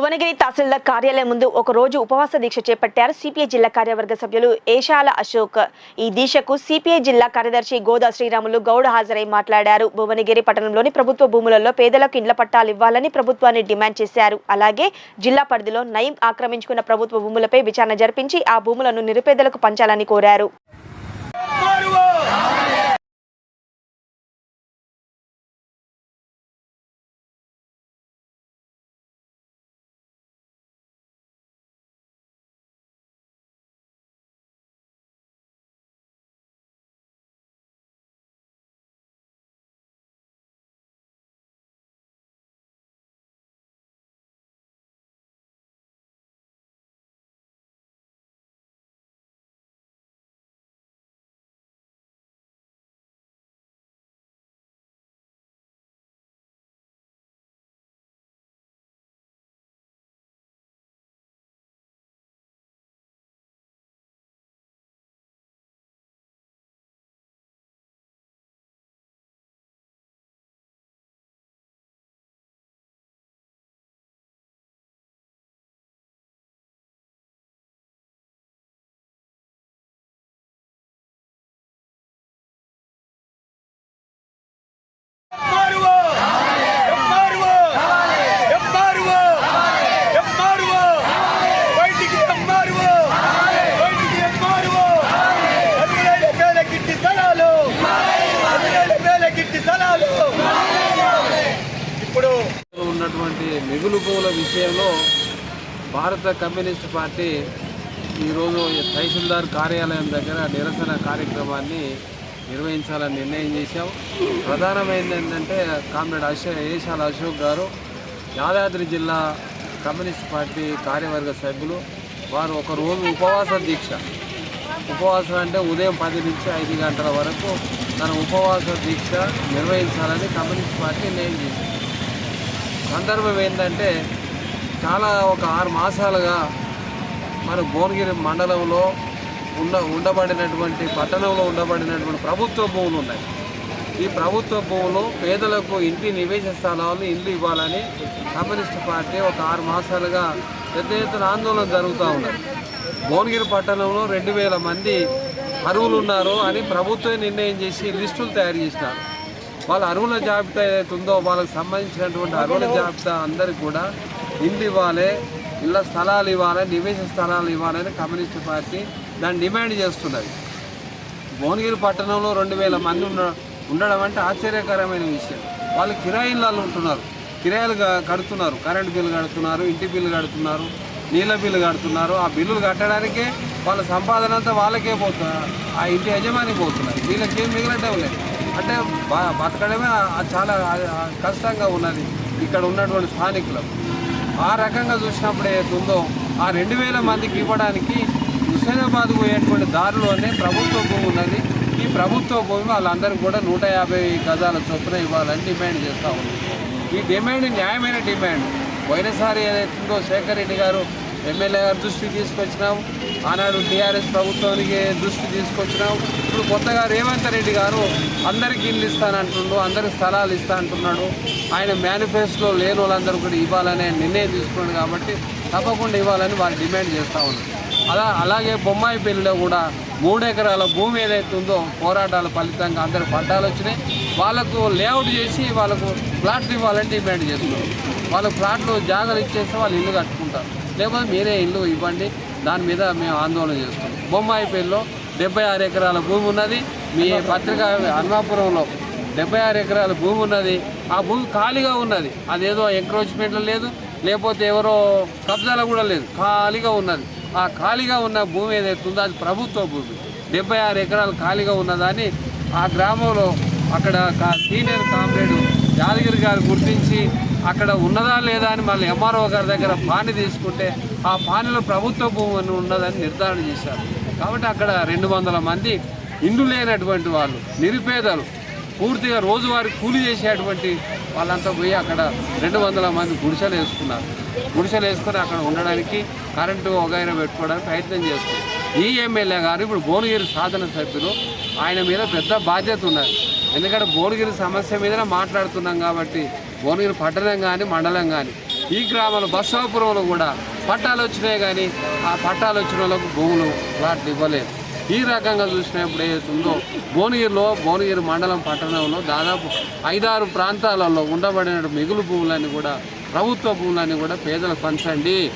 భువనగిరి తహసీల్దార్ కార్యాలయం ముందు ఒక రోజు ఉపవాస దీక్ష చేపట్టారు సిపిఐ జిల్లా కార్యవర్గ సభ్యులు ఏషాల అశోక్. ఈ దీక్షకు సిపిఐ జిల్లా కార్యదర్శి గోదా శ్రీరాములు గౌడ్ హాజరై మాట్లాడారు. భువనగిరి పట్టణంలోని ప్రభుత్వ భూములలో పేదలకు ఇండ్ల పట్టాలు ఇవ్వాలని ప్రభుత్వాన్ని డిమాండ్ చేశారు. అలాగే జిల్లా పరిధిలో నయం ఆక్రమించుకున్న ప్రభుత్వ భూములపై విచారణ జరిపించి ఆ భూములను నిరుపేదలకు పంచాలని కోరారు. ఉన్నటువంటి మిగులు భూముల విషయంలో భారత కమ్యూనిస్ట్ పార్టీ ఈరోజు తహసీల్దార్ కార్యాలయం దగ్గర నిరసన కార్యక్రమాన్ని నిర్వహించాలని నిర్ణయం చేశాం. ప్రధానమైనది ఏంటంటే కామ్రేడ్ అశోక్ ఏషాల అశోక్ గారు యాదాద్రి జిల్లా కమ్యూనిస్ట్ పార్టీ కార్యవర్గ సభ్యులు. వారు ఒకరోజు ఉపవాస దీక్ష. ఉపవాసం అంటే ఉదయం పది నుంచి ఐదు గంటల వరకు తన ఉపవాస దీక్ష నిర్వహించాలని కమ్యూనిస్ట్ పార్టీ నిర్ణయం చేసింది. సందర్భం ఏంటంటే చాలా ఒక ఆరు మాసాలుగా మన భువనగిరి మండలంలో ఉండ ఉండబడినటువంటి పట్టణంలో ఉండబడినటువంటి ప్రభుత్వ భూములు ఉన్నాయి. ఈ ప్రభుత్వ భూములు పేదలకు ఇంటి నివేశ స్థలాలు ఇల్లు ఇవ్వాలని కమ్యూనిస్ట్ పార్టీ ఒక ఆరు మాసాలుగా పెద్ద ఎత్తున ఆందోళన జరుగుతూ ఉన్నది. భువనగిరి పట్టణంలో రెండు వేల మంది అరువులు ఉన్నారు అని ప్రభుత్వం నిర్ణయం చేసి లిస్టులు తయారు చేసినారు. వాళ్ళ అరువుల జాబితా ఏదైతే ఉందో వాళ్ళకి సంబంధించినటువంటి అరువుల జాబితా అందరికి కూడా ఇల్లు ఇవ్వాలి ఇళ్ళ స్థలాలు ఇవ్వాలి నివేశ స్థలాలు ఇవ్వాలని కమ్యూనిస్ట్ పార్టీ దాన్ని డిమాండ్ చేస్తున్నది. భువనగిరి పట్టణంలో రెండు వేల మంది ఉండడం అంటే ఆశ్చర్యకరమైన విషయం. వాళ్ళు కిరాయిళ్ళు ఉంటున్నారు. కిరాయిలు కడుతున్నారు. కరెంటు బిల్లు కడుతున్నారు ఇంటి బిల్లు కడుతున్నారు నీళ్ళ బిల్లు కడుతున్నారు. ఆ బిల్లులు కట్టడానికే వాళ్ళ సంపాదన అంతా వాళ్ళకే పోతున్నారు ఆ ఇంటి యజమాని పోతున్నారు వీళ్ళకి ఏం మిగలటం లేదు. అంటే బతకడమే చాలా కష్టంగా ఉన్నది ఇక్కడ ఉన్నటువంటి స్థానికులకు ఆ రకంగా చూసినప్పుడు ఏదైతే ఉందో ఆ రెండు వేల మందికి ఇవ్వడానికి హుస్సేనాబాద్ పోయేటువంటి దారిలోనే ప్రభుత్వ భూమి ఉన్నది. ఈ ప్రభుత్వ భూమి వాళ్ళందరికీ కూడా నూట యాభై గజాల చొప్పున ఇవ్వాలని డిమాండ్ చేస్తూ ఉంది ఈ డిమాండ్ న్యాయమైన డిమాండ్. పోయినసారి ఏదైతుందో శేఖర్ రెడ్డి గారు ఎమ్మెల్యే గారు దృష్టికి తీసుకొచ్చినాం. ఆనాడు టీఆర్ఎస్ ప్రభుత్వానికి దృష్టి తీసుకొచ్చినాం. ఇప్పుడు కొత్తగా రేవంత్ రెడ్డి గారు అందరికి ఇల్లు ఇస్తానంటుండు అందరికి స్థలాలు ఇస్తా అంటున్నాడు ఆయన మేనిఫెస్టోలో లేని వాళ్ళందరూ కూడా ఇవ్వాలనే నిర్ణయం తీసుకున్నాడు కాబట్టి తప్పకుండా ఇవ్వాలని వాళ్ళు డిమాండ్ చేస్తూ ఉన్నారు. అలా అలాగే బొమ్మాయి పెళ్ళిలో కూడా మూడు ఎకరాల భూమి ఏదైతే ఉందో పోరాటాల ఫలితంగా అందరు పట్టాలు వచ్చినాయి. వాళ్ళకు లేఅవుట్ చేసి వాళ్ళకు ప్లాట్లు ఇవ్వాలని డిమాండ్ చేస్తున్నారు. వాళ్ళకు ప్లాట్లు జాగాలు ఇచ్చేస్తే వాళ్ళు ఇల్లు కట్టుకుంటారు. లేకపోతే మీరే ఇల్లు ఇవ్వండి. దాని మీద మేము ఆందోళన చేస్తాం బొమ్మాయిపల్లిలో డెబ్బై ఆరు ఎకరాల భూమి ఉన్నది. మీ పత్రిక అన్నాపురంలో డెబ్బై ఆరు ఎకరాల భూమి ఉన్నది. ఆ భూమి ఖాళీగా ఉన్నది. అదేదో ఎంక్రోచ్మెంట్లో లేదు. లేకపోతే ఎవరో కబ్జాలో కూడా లేదు. ఖాళీగా ఉన్నది. ఆ ఖాళీగా ఉన్న భూమి ఏదైతే అది ప్రభుత్వ భూమి. డెబ్బై ఆరు ఎకరాలు ఖాళీగా ఉన్నదని ఆ గ్రామంలో అక్కడ కా- సీనియర్ కామ్రేడ్ యాదగిరి గారు గుర్తించి అక్కడ ఉన్నదా లేదా అని మళ్ళీ ఎంఆర్ఓ గారి దగ్గర పాని తీసుకుంటే ఆ పానిలో ప్రభుత్వ భూమి అని ఉన్నదని నిర్ధారణ చేశారు. కాబట్టి అక్కడ రెండు వందల మంది ఇండ్లు లేనటువంటి వాళ్ళు నిరుపేదలు పూర్తిగా రోజువారీ కూలి చేసేటువంటి వాళ్ళంతా పోయి అక్కడ రెండు వందల మంది గుడిసెలు వేసుకున్నారు. గుడిసెలు వేసుకొని అక్కడ ఉండడానికి కరెంటు వగైరా పెట్టుకోవడానికి ప్రయత్నం చేస్తున్నారు. ఈ ఎమ్మెల్యే గారు ఇప్పుడు భువనగిరి సాధన సభ్యులు. ఆయన మీద పెద్ద బాధ్యత ఉన్నారు ఎందుకంటే భువనగిరి సమస్య మీదనే మాట్లాడుతున్నాం కాబట్టి భువనగిరి పట్టణం కానీ మండలం కానీ ఈ గ్రామంలో బస్సాపురంలో కూడా పట్టాలు వచ్చినాయి కానీ ఆ పట్టాలు వచ్చిన వాళ్ళకు భూములు ప్లాట్లు ఇవ్వలేదు. ఈ రకంగా చూసినప్పుడు ఏదైతుందో భువనగిరిలో భువనగిరి మండలం పట్టణంలో దాదాపు ఐదారు ప్రాంతాలలో ఉండబడిన మిగులు భూములన్నీ కూడా ప్రభుత్వ భూములన్నీ కూడా పేదలకు పంచండి.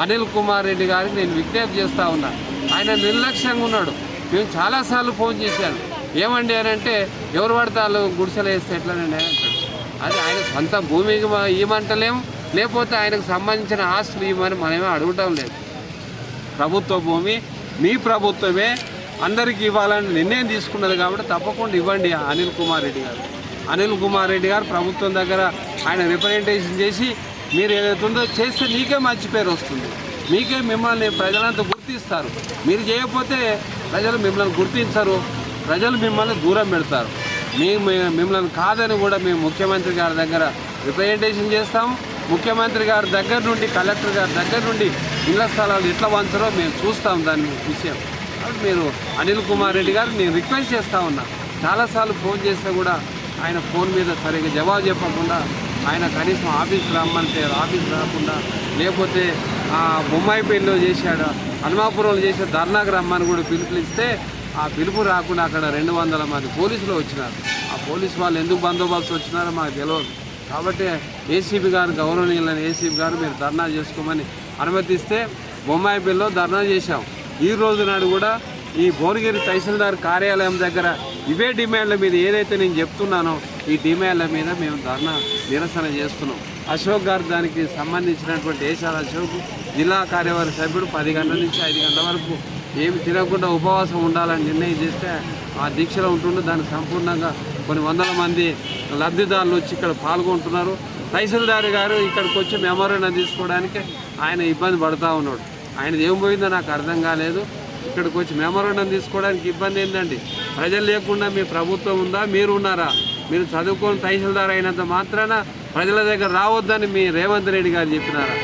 అనిల్ కుమార్ రెడ్డి గారికి నేను విజ్ఞప్తి చేస్తూ ఉన్నా. ఆయన నిర్లక్ష్యంగా ఉన్నాడు. మేము చాలాసార్లు ఫోన్ చేశాను. ఏమండి అని అంటే ఎవరు పడతారు వాళ్ళు గుడిసెలు వేస్తే ఎట్లా అని అంటాడు. అది ఆయన అంత భూమికి మ- ఇవ్వమంటలేము లేకపోతే ఆయనకు సంబంధించిన ఆస్తులు ఇవ్వమని మనమే అడగటం లేదు. ప్రభుత్వ భూమి మీ ప్రభుత్వమే అందరికీ ఇవ్వాలని నిర్ణయం తీసుకున్నది కాబట్టి తప్పకుండా ఇవ్వండి అనిల్ కుమార్ రెడ్డి గారు. అనిల్ కుమార్ రెడ్డి గారు ప్రభుత్వం దగ్గర ఆయన రిప్రజెంటేషన్ చేసి మీరు ఏదైతే ఉందో చేస్తే నీకే మంచి పేరు వస్తుంది. మీకే మిమ్మల్ని ప్రజలంతా గుర్తిస్తారు. మీరు చేయకపోతే ప్రజలు మిమ్మల్ని గుర్తించరు. ప్రజలు మిమ్మల్ని దూరం పెడతారు. మేము మిమ్మల్ని కాదని కూడా మేము ముఖ్యమంత్రి గారి దగ్గర రిప్రజెంటేషన్ చేస్తాము ముఖ్యమంత్రి గారి దగ్గర నుండి కలెక్టర్ గారి దగ్గర నుండి ఇళ్ళ స్థలాలు ఎట్లా వంచరో మేము చూస్తాం దాని విషయం. కాబట్టి మీరు అనిల్ కుమార్ రెడ్డి గారు నేను రిక్వెస్ట్ చేస్తా ఉన్నా. చాలాసార్లు ఫోన్ చేస్తే కూడా ఆయన ఫోన్ మీద సరిగ్గా జవాబు చెప్పకుండా ఆయన కనీసం ఆఫీస్ రమ్మంటే ఆఫీస్ రాకుండా లేకపోతే ఆ బొమ్మాయిపల్లిలో చేశాడు హనుమాపురంలో చేసే ధర్నాకు రమ్మని కూడా పిలుపునిస్తే ఆ పిలుపు రాకుండా అక్కడ రెండు వందల మంది పోలీసులు వచ్చినారు. ఆ పోలీసు వాళ్ళు ఎందుకు బందోబస్తు వచ్చినారో మాకు తెలియదు కాబట్టి ఏసీబీ గారు గౌరవనీయులైన ఏసీబీ గారు మీరు ధర్నా చేసుకోమని అనుమతిస్తే బొమ్మాయి బొమ్మాయిపల్లిలో ధర్నా చేశాం. ఈ రోజు నాడు కూడా ఈ భువనగిరి తహసీల్దార్ కార్యాలయం దగ్గర ఇవే డిమాండ్ల మీద ఏదైతే నేను చెప్తున్నానో ఈ డిమాండ్ల మీద మేము ధర్నా నిరసన చేస్తున్నాం. అశోక్ గారు దానికి సంబంధించినటువంటి ఏషాల అశోక్ జిల్లా కార్యవర్గ సభ్యుడు పది గంటల నుంచి ఐదు గంటల వరకు ఏమి తినకుండా ఉపవాసం ఉండాలని నిర్ణయం చేస్తే ఆ దీక్షలో ఉంటుండే. దానికి సంపూర్ణంగా కొన్ని వందల మంది లబ్ధిదారులు వచ్చి ఇక్కడ పాల్గొంటున్నారు. తహసీల్దార్ గారు ఇక్కడికి వచ్చి మెమోరాండం తీసుకోవడానికి ఆయన ఇబ్బంది పడుతూ ఉన్నాడు. ఆయనది ఏం పోయిందో నాకు అర్థం కాలేదు. ఇక్కడికి వచ్చి మెమోరండం తీసుకోవడానికి ఇబ్బంది ఏంటండి ప్రజలు లేకుండా మీ ప్రభుత్వం ఉందా? మీరు ఉన్నారా? మీరు చదువుకొని తహసీల్దార్ అయినంత మాత్రాన ప్రజల దగ్గర రావద్దని మీ రేవంత్ రెడ్డి గారు చెప్పినారా?